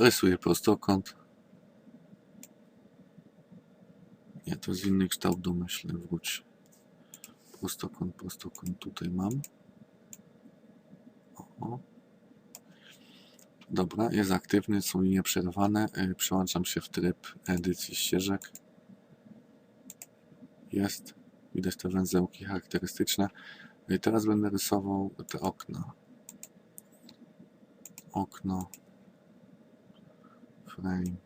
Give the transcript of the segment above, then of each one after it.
Rysuję prostokąt. Nie, to jest inny kształt domyślny, wróć. Prostokąt, prostokąt tutaj mam. O. Dobra, jest aktywny, są linie przerwane. Y, Przełączam się w tryb edycji ścieżek. Jest. Widać te węzełki charakterystyczne. Y, Teraz będę rysował te okna. Okno. Frame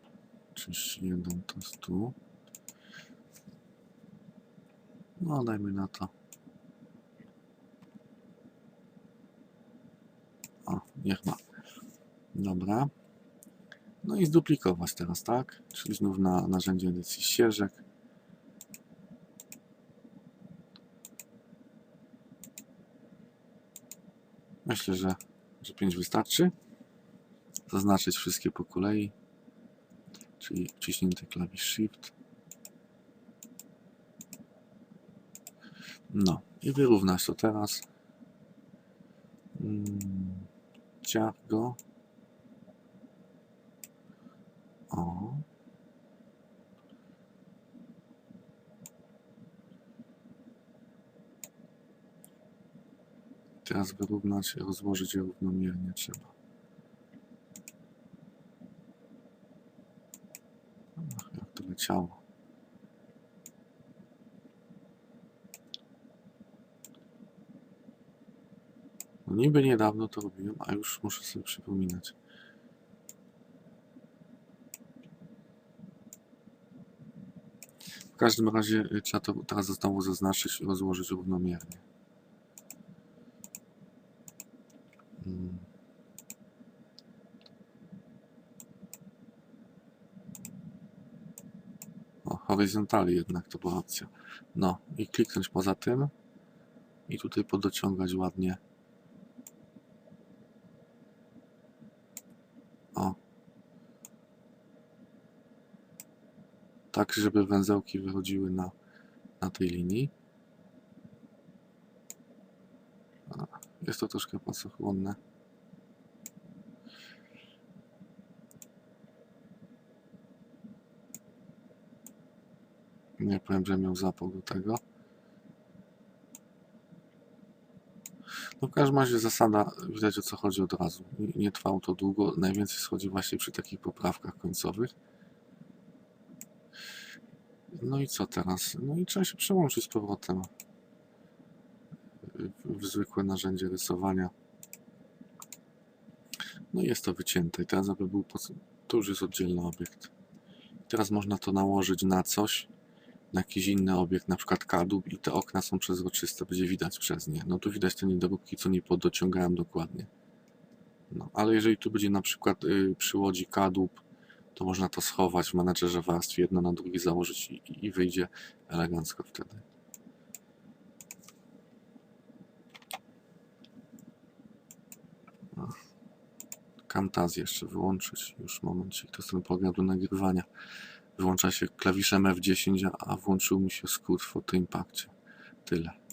31 to jest tu. No, dajmy na to. O, niech ma. Dobra. No i zduplikować teraz, tak? Czyli znów na narzędzie edycji ścieżek. Myślę, że, że 5 wystarczy. Zaznaczyć wszystkie po kolei. Czyli wciśnięty klawisz Shift. No i wyrównać to teraz. Mm, Ciach go. O. Teraz wyrównać, rozłożyć je równomiernie trzeba. To leciało. No niby niedawno to robiłem, a już muszę sobie przypominać. W każdym razie y, trzeba to teraz znowu zaznaczyć i rozłożyć równomiernie. Mm. O, horizontali jednak to była opcja. No i kliknąć poza tym i tutaj podociągać ładnie. O. Tak, żeby węzełki wychodziły na, na tej linii. Jest to troszkę pasochłonne. Nie powiem, że miał zapał do tego. No w każdym razie zasada, widać o co chodzi od razu. Nie, nie trwało to długo, najwięcej schodzi właśnie przy takich poprawkach końcowych. No i co teraz? No i trzeba się przełączyć z powrotem w, zwykłe narzędzie rysowania. No i jest to wycięte i teraz aby był, to już jest oddzielny obiekt. Teraz można to nałożyć na coś, na jakiś inny obiekt, na przykład kadłub i te okna są przezroczyste, będzie widać przez nie. No tu widać te niedoróbki, co nie podociągałem dokładnie. No, ale jeżeli tu będzie na przykład y, przy łodzi kadłub, to można to schować w menedżerze warstw, jedno na drugie założyć i, i wyjdzie elegancko wtedy. Camtasia jeszcze wyłączyć, już momencik, to jest ten program do nagrywania. Wyłącza się klawiszem F10, a- włączył mi się skrót w Photo Impactie. Tyle.